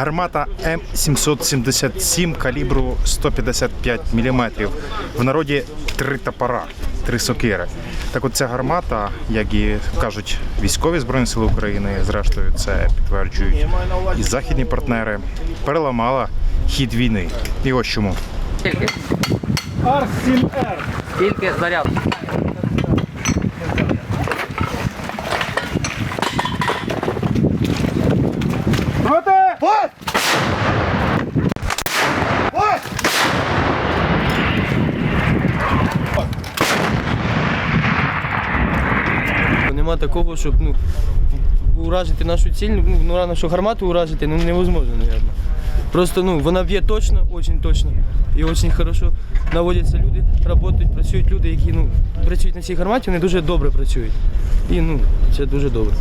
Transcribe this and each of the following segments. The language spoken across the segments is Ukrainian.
Гармата М777 калібру 155 мм. В народі три топора, три сокири. Так от ця гармата, як і кажуть військові Збройні Сили України, зрештою це підтверджують і західні партнери, переламала хід війни. І ось чому. Скільки? Ар-7Р. Скільки заряд? Нема такого, щоб ну, уражити нашу ціль, ну, ну що гармату уражити, ну невозможно, мабуть. Просто ну, вона б'є точно, дуже точно. І дуже хорошо наводяться люди, працюють, працюють люди, які ну, працюють на цій гарматі, вони дуже добре працюють. І ну, це дуже добре.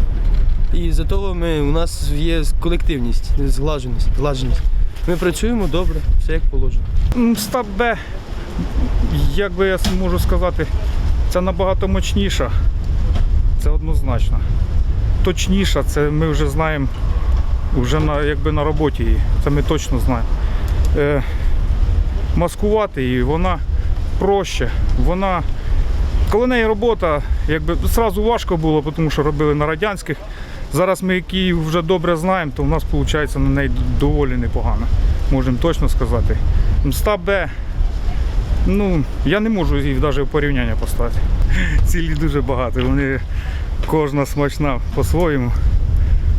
І за того ми, у нас є колективність, зглаженість, зглаженість. Ми працюємо добре, все як положено. Стаб Б, як би я можу сказати, це набагато мощніша. Це однозначно. Точніша, це ми вже знаємо вже на, якби на роботі її. Це ми точно знаємо. Е, маскувати її, вона проще. Вона, коли неї робота, якби зразу важко було, тому що робили на радянських. Зараз ми, які вже добре знаємо, то в нас виходить на неї доволі непогано. Можемо точно сказати. Мста Б, ну, я не можу їх навіть в порівняння поставити. Цілі дуже багато, вони кожна смачна по-своєму.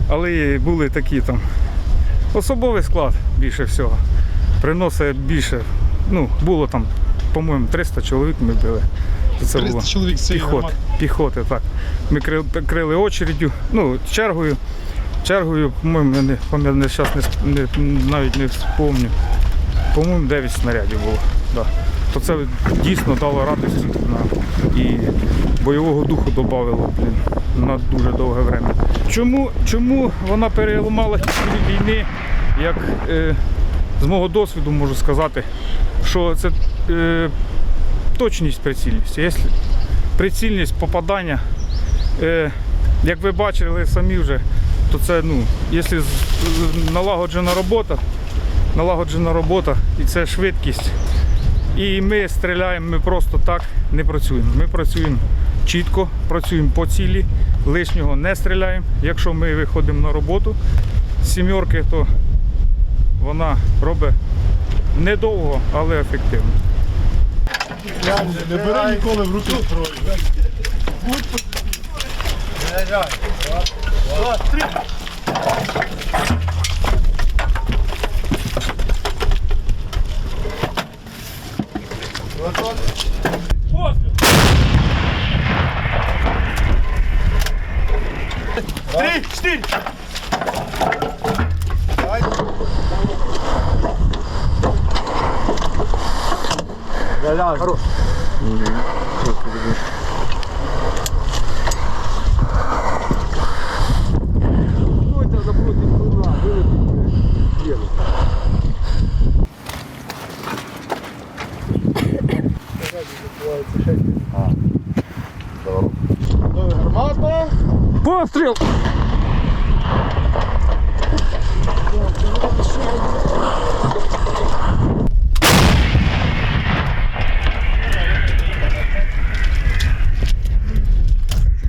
Але були такі там. Особовий склад більше всього. Приносить більше. Ну, було там, по-моєму, 300 чоловік ми били. Це 300 було. чоловік з цієї Піхоти, так. Ми крили, крили очередю, ну, чергою. Чергою, по-моєму, я не пам'ятаю, зараз не, не, навіть не вспомню. По-моєму, 9 снарядів було. Да. То це дійсно дало радості і бойового духу додавало блін, на дуже довге время. Чому, чому вона переламала хід війни, як е, з мого досвіду можу сказати, що це е, точність прицільності. Якщо прицільність попадання, е, як ви бачили самі вже, то це ну, якщо налагоджена робота, налагоджена робота і це швидкість. І ми стріляємо, ми просто так не працюємо. Ми працюємо чітко, працюємо по цілі, лишнього не стріляємо. Якщо ми виходимо на роботу з сімерки, то вона робить недовго, але ефективно. Не бери ніколи в руки зброю. Три, четыре. Давай. Галя. Хорош. А. Здорово. Готовы гармату. Постріл!